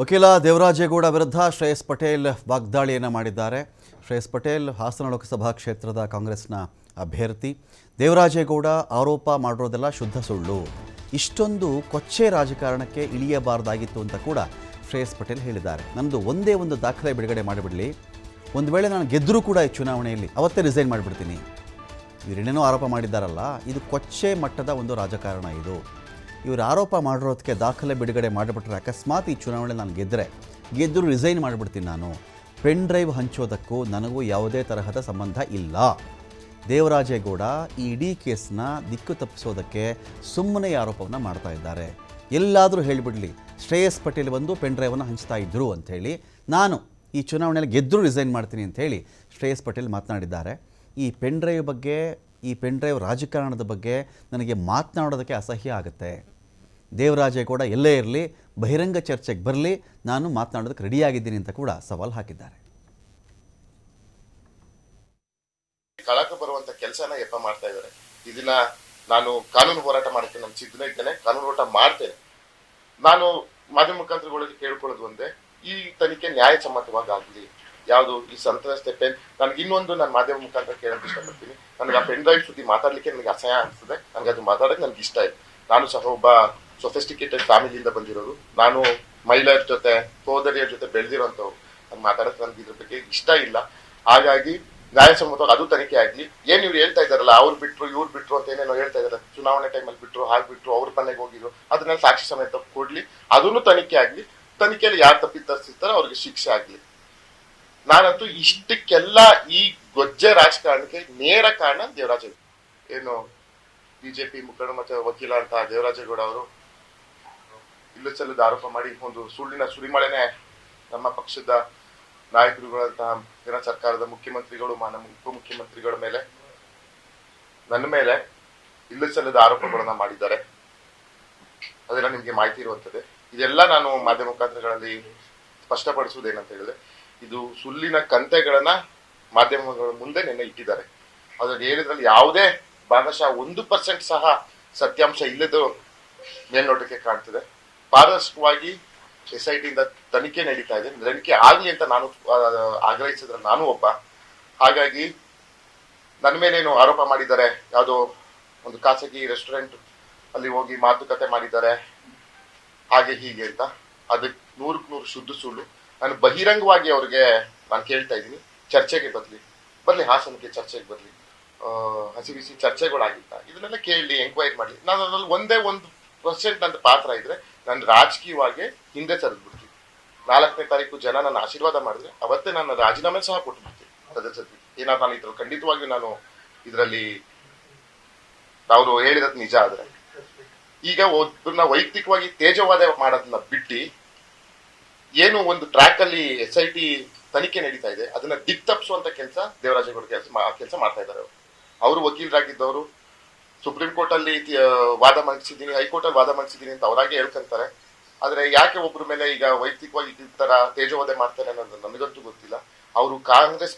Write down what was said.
ವಕೀಲ ದೇವರಾಜೇಗೌಡ ವಿರುದ್ಧ ಶ್ರೇಯಸ್ ಪಟೇಲ್ ವಾಗ್ದಾಳಿಯನ್ನು ಮಾಡಿದ್ದಾರೆ. ಶ್ರೇಯಸ್ ಪಟೇಲ್ ಹಾಸನ ಲೋಕಸಭಾ ಕ್ಷೇತ್ರದ ಕಾಂಗ್ರೆಸ್ನ ಅಭ್ಯರ್ಥಿ. ದೇವರಾಜೇಗೌಡ ಆರೋಪ ಮಾಡಿರೋದೆಲ್ಲ ಶುದ್ಧ ಸುಳ್ಳು. ಇಷ್ಟೊಂದು ಕೊಚ್ಚೆ ರಾಜಕಾರಣಕ್ಕೆ ಇಳಿಯಬಾರ್ದಾಗಿತ್ತು ಅಂತ ಕೂಡ ಶ್ರೇಯಸ್ ಪಟೇಲ್ ಹೇಳಿದ್ದಾರೆ. ನನ್ನದು ಒಂದೇ ಒಂದು ದಾಖಲೆ ಬಿಡುಗಡೆ ಮಾಡಿಬಿಡಲಿ. ಒಂದು ವೇಳೆ ನಾನು ಗೆದ್ದರೂ ಕೂಡ ಈ ಚುನಾವಣೆಯಲ್ಲಿ ಅವತ್ತೇ ರಿಸೈನ್ ಮಾಡಿಬಿಡ್ತೀನಿ. ಇವರೇನೇನೋ ಆರೋಪ ಮಾಡಿದ್ದಾರಲ್ಲ. ಇದು ಕೊಚ್ಚೆ ಮಟ್ಟದ ಒಂದು ರಾಜಕಾರಣ ಇದು. ಇವರು ಆರೋಪ ಮಾಡಿರೋದಕ್ಕೆ ದಾಖಲೆ ಬಿಡುಗಡೆ ಮಾಡಿಬಿಟ್ರೆ ಅಕಸ್ಮಾತ್ ಈ ಚುನಾವಣೆ ನಾನು ಗೆದ್ದರೆ ಗೆದ್ದರೂ ರಿಸೈನ್ ಮಾಡಿಬಿಡ್ತೀನಿ ನಾನು. ಪೆನ್ ಡ್ರೈವ್ ಹಂಚೋದಕ್ಕೂ ನನಗೂ ಯಾವುದೇ ತರಹದ ಸಂಬಂಧ ಇಲ್ಲ. ದೇವರಾಜೇಗೌಡ ಈ ಇಡೀ ಕೇಸ್ನ ದಿಕ್ಕು ತಪ್ಪಿಸೋದಕ್ಕೆ ಸುಮ್ಮನೆ ಆರೋಪವನ್ನು ಮಾಡ್ತಾ ಇದ್ದಾರೆ. ಎಲ್ಲಾದರೂ ಹೇಳಿಬಿಡಲಿ, ಶ್ರೇಯಸ್ ಪಟೇಲ್ ಬಂದು ಪೆನ್ ಡ್ರೈವನ್ನು ಹಂಚ್ತಾ ಇದ್ದರು ಅಂಥೇಳಿ ನಾನು ಈ ಚುನಾವಣೆಯಲ್ಲಿ ಗೆದ್ದರೂ ರಿಸೈನ್ ಮಾಡ್ತೀನಿ ಅಂಥೇಳಿ ಶ್ರೇಯಸ್ ಪಟೇಲ್ ಮಾತನಾಡಿದ್ದಾರೆ. ಈ ಪೆನ್ ಡ್ರೈವ್ ಬಗ್ಗೆ, ಈ ಪೆನ್ ಡ್ರೈವ್ ರಾಜಕಾರಣದ ಬಗ್ಗೆ ನನಗೆ ಮಾತನಾಡೋದಕ್ಕೆ ಅಸಹ್ಯ ಆಗುತ್ತೆ. ದೇವರಾಜೇಗೌಡ ಎಲ್ಲೇ ಇರಲಿ, ಬಹಿರಂಗ ಚರ್ಚೆಗೆ ಬರಲಿ, ನಾನು ಮಾತನಾಡೋದಕ್ಕೆ ರೆಡಿಯಾಗಿದ್ದೀನಿ ಅಂತ ಕೂಡ ಸವಾಲು ಹಾಕಿದ್ದಾರೆ. ಕಳಕ ಬರುವಂತ ಕೆಲಸನ ಯಪ್ಪ ಮಾಡ್ತಾ ಇದ್ದಾರೆ. ಇದನ್ನ ನಾನು ಕಾನೂನು ಹೋರಾಟ ಮಾಡಕ್ಕೆ ನಮ್ಮ ಸಿದ್ಧನೇ ಇದ್ದೇನೆ, ಕಾನೂನು ಹೋರಾಟ ಮಾಡ್ತೇನೆ. ನಾನು ಮಾಧ್ಯಮ ಮುಖಾಂತರಗಳಲ್ಲಿ ಕೇಳ್ಕೊಳ್ಳೋದು ಒಂದೇ, ಈ ತನಿಖೆ ನ್ಯಾಯಸಮ್ಮತವಾಗಿ ಯಾವುದು ಈ ಸಂತ್ರಸ್ತೆ ಪೆನ್ ನನ್ಗೆ ಇನ್ನೊಂದು ನಾನು ಮಾಧ್ಯಮ ಮುಖಾಂತರ ಕೇಳಕ್ಕೆ ಇಷ್ಟಪಡ್ತೀನಿ. ನನಗೆ ಆ ಪೆನ್ ಡ್ರೈವ್ ಸುದ್ದಿ ಮಾತಾಡ್ಲಿಕ್ಕೆ ನನಗೆ ಅಸಹ್ಯ ಅನಿಸ್ತದೆ ನನಗೆ ಅದು ಮಾತಾಡಕ್ಕೆ ನನಗೆ ಇಷ್ಟ ಇದೆ ನಾನು ಸಹ ಒಬ್ಬ ಸೊಫಿಸ್ಟಿಕೇಟೆಡ್ ಫ್ಯಾಮಿಲಿಯಿಂದ ಬಂದಿರೋದು. ನಾನು ಮಹಿಳೆಯರ ಜೊತೆ, ಸೋದರಿಯರ ಜೊತೆ ಬೆಳೆದಿರೋಂಥವ್ರು. ನಾನು ಮಾತಾಡಕ್ಕೆ ನನಗೆ ಇದ್ರ ಬಗ್ಗೆ ಇಷ್ಟ ಇಲ್ಲ. ಹಾಗಾಗಿ ನ್ಯಾಯಸಮ್ಮತವಾಗಿ ಅದು ತನಿಖೆ ಆಗಲಿ. ಏನು ಇವ್ರು ಹೇಳ್ತಾ ಇದಾರಲ್ಲ ಅವ್ರು ಬಿಟ್ಟರು ಇವ್ರು ಬಿಟ್ಟರು ಅಂತ ಏನೇನೋ ಹೇಳ್ತಾ ಇದಾರೆ ಚುನಾವಣೆ ಟೈಮಲ್ಲಿ ಬಿಟ್ಟರು ಹಾಗೆ ಬಿಟ್ಟರು ಅವ್ರ ಮನೆಗೆ ಹೋಗಿದ್ರು. ಅದನ್ನೆಲ್ಲ ಸಾಕ್ಷಿ ಸಮೇತ ಕೊಡ್ಲಿ. ಅದನ್ನು ತನಿಖೆ ಆಗ್ಲಿ. ತನಿಖೆಯಲ್ಲಿ ಯಾರು ತಪ್ಪಿತರಿಸಿರ್ತಾರೋ ಅವ್ರಿಗೆ ಶಿಕ್ಷೆ ಆಗಲಿ. ನಾನಂತೂ ಇಷ್ಟಕ್ಕೆಲ್ಲ ಈ ಗೊಜ್ಜೆ ರಾಜಕಾರಣಕ್ಕೆ ನೇರ ಕಾರಣ ದೇವರಾಜ ಏನು, ಬಿಜೆಪಿ ಮುಖಂಡ ಮತ್ತೆ ವಕೀಲ ಅಂತ ದೇವರಾಜೇಗೌಡ ಅವರು ಇಲ್ಲ ಸಲ್ಲದ ಆರೋಪ ಮಾಡಿ ಒಂದು ಸುಳ್ಳಿನ ಸುರಿಮಳೆನೆ ನಮ್ಮ ಪಕ್ಷದ ನಾಯಕರುಗಳಂತಹ ಕೇಂದ್ರ ಸರ್ಕಾರದ ಮುಖ್ಯಮಂತ್ರಿಗಳು ಮಾನ ಉಪಮುಖ್ಯಮಂತ್ರಿಗಳ ಮೇಲೆ, ನನ್ನ ಮೇಲೆ ಇಲ್ಲ ಸಲ್ಲದ ಆರೋಪಗಳನ್ನ ಮಾಡಿದ್ದಾರೆ. ಅದೆಲ್ಲ ನಿಮ್ಗೆ ಮಾಹಿತಿ ಇರುವಂತದೆ ಇದೆಲ್ಲ ನಾನು ಮಾಧ್ಯಮ ಮುಖಾಂತರಗಳಲ್ಲಿ ಸ್ಪಷ್ಟಪಡಿಸುವುದೇನಂತ ಹೇಳಿದ್ರೆ, ಇದು ಸುಳ್ಳಿನ ಕಂತೆಗಳನ್ನ ಮಾಧ್ಯಮಗಳ ಮುಂದೆ ನಿನ್ನೆ ಇಟ್ಟಿದ್ದಾರೆ. ಅದ್ರಲ್ಲಿ ಹೇಳಿದ್ರಲ್ಲಿ ಯಾವುದೇ ಭಾಗಶಃ ಒಂದು ಪರ್ಸೆಂಟ್ ಸಹ ಸತ್ಯಾಂಶ ಇಲ್ಲದು ಮೇಲ್ನೋಟಕ್ಕೆ ಕಾಣ್ತಿದೆ. ಪಾರದರ್ಶಕವಾಗಿ ಎಸ್ ಐ ಟಿಯಿಂದ ತನಿಖೆ ನಡೀತಾ ಇದೆ. ತನಿಖೆ ಆಗಲಿ ಅಂತ ನಾನು ಆಗ್ರಹಿಸಿದ್ರೆ ನಾನು ಒಬ್ಬ. ಹಾಗಾಗಿ ನನ್ನ ಮೇಲೇನು ಆರೋಪ ಮಾಡಿದ್ದಾರೆ, ಯಾವುದೋ ಒಂದು ಖಾಸಗಿ ರೆಸ್ಟೋರೆಂಟ್ ಅಲ್ಲಿ ಹೋಗಿ ಮಾತುಕತೆ ಮಾಡಿದ್ದಾರೆ, ಹಾಗೆ ಹೀಗೆ ಅಂತ. ಅದಕ್ಕೆ ನೂರಕ್ಕೆ ನೂರು ಶುದ್ಧ ಸುಳ್ಳು. ನಾನು ಬಹಿರಂಗವಾಗಿ ಅವ್ರಿಗೆ ನಾನು ಕೇಳ್ತಾ ಇದ್ದೀನಿ, ಚರ್ಚೆಗೆ ಬರಲಿ. ಬರಲಿ, ಹಾಸನಕ್ಕೆ ಚರ್ಚೆಗೆ ಬರಲಿ. ಹಸಿ ಬಿಸಿ ಚರ್ಚೆಗಳಾಗಿತ್ತ? ಇದನ್ನೆಲ್ಲ ಕೇಳಿ ಎಂಕ್ವೈರಿ ಮಾಡಲಿ ನಾನು ಅದ್ರಲ್ಲಿ ಒಂದೇ ಒಂದು ಪರ್ಸೆಂಟ್ ನನ್ನ ಪಾತ್ರ ಇದ್ರೆ ನಾನು ರಾಜಕೀಯವಾಗಿ ಹಿಂದೆ ಸರಿದ್ಬಿಡ್ತೀನಿ ನಾಲ್ಕನೇ ತಾರೀಕು ಜನ ನನ್ನ ಆಶೀರ್ವಾದ ಮಾಡಿದ್ರೆ ಅವತ್ತೇ ನಾನು ರಾಜೀನಾಮೆ ಸಹ ಕೊಟ್ಬಿಡ್ತೀನಿ. ಸದಸ್ಯತ್ವ ಏನಾದ್ರು ನಾನು ಇದ್ರಲ್ಲಿ ಖಂಡಿತವಾಗಿ ನಾನು ಇದರಲ್ಲಿ ಅವರು ಹೇಳಿರೋದು ನಿಜ ಆದ್ರೆ. ಈಗ ಒಬ್ಬರನ್ನ ವೈಯಕ್ತಿಕವಾಗಿ ತೇಜವಾದ ಮಾಡೋದನ್ನ ಬಿಟ್ಟು ಏನು ಒಂದು ಟ್ರ್ಯಾಕ್ ಅಲ್ಲಿ ಎಸ್ ಐ ಟಿ ತನಿಖೆ ನಡೀತಾ ಇದೆ, ಅದನ್ನ ದಿಕ್ ತಪ್ಪಿಸುವಂತ ಕೆಲಸ ದೇವರಾಜೇಗೌಡ ಕೆಲಸ ಕೆಲಸ ಮಾಡ್ತಾ ಇದ್ದಾರೆ ಅವರು ವಕೀಲರಾಗಿದ್ದವರು ಸುಪ್ರೀಂ ಕೋರ್ಟ್ ಅಲ್ಲಿ ವಾದ ಮಂಡಿಸಿದ್ದೀನಿ, ಹೈಕೋರ್ಟ್ ಅಲ್ಲಿ ವಾದ ಮಂಡಿಸಿದ್ದೀನಿ ಅಂತ ಅವರಾಗೆ ಹೇಳ್ಕೊಂತಾರೆ. ಆದ್ರೆ ಯಾಕೆ ಒಬ್ಬರ ಮೇಲೆ ಈಗ ವೈಯಕ್ತಿಕವಾಗಿ ತರ ತೇಜೋವಧೆ ಮಾಡ್ತಾರೆ ಅನ್ನೋದು ನನಗಂತೂ ಗೊತ್ತಿಲ್ಲ. ಅವರು ಕಾಂಗ್ರೆಸ್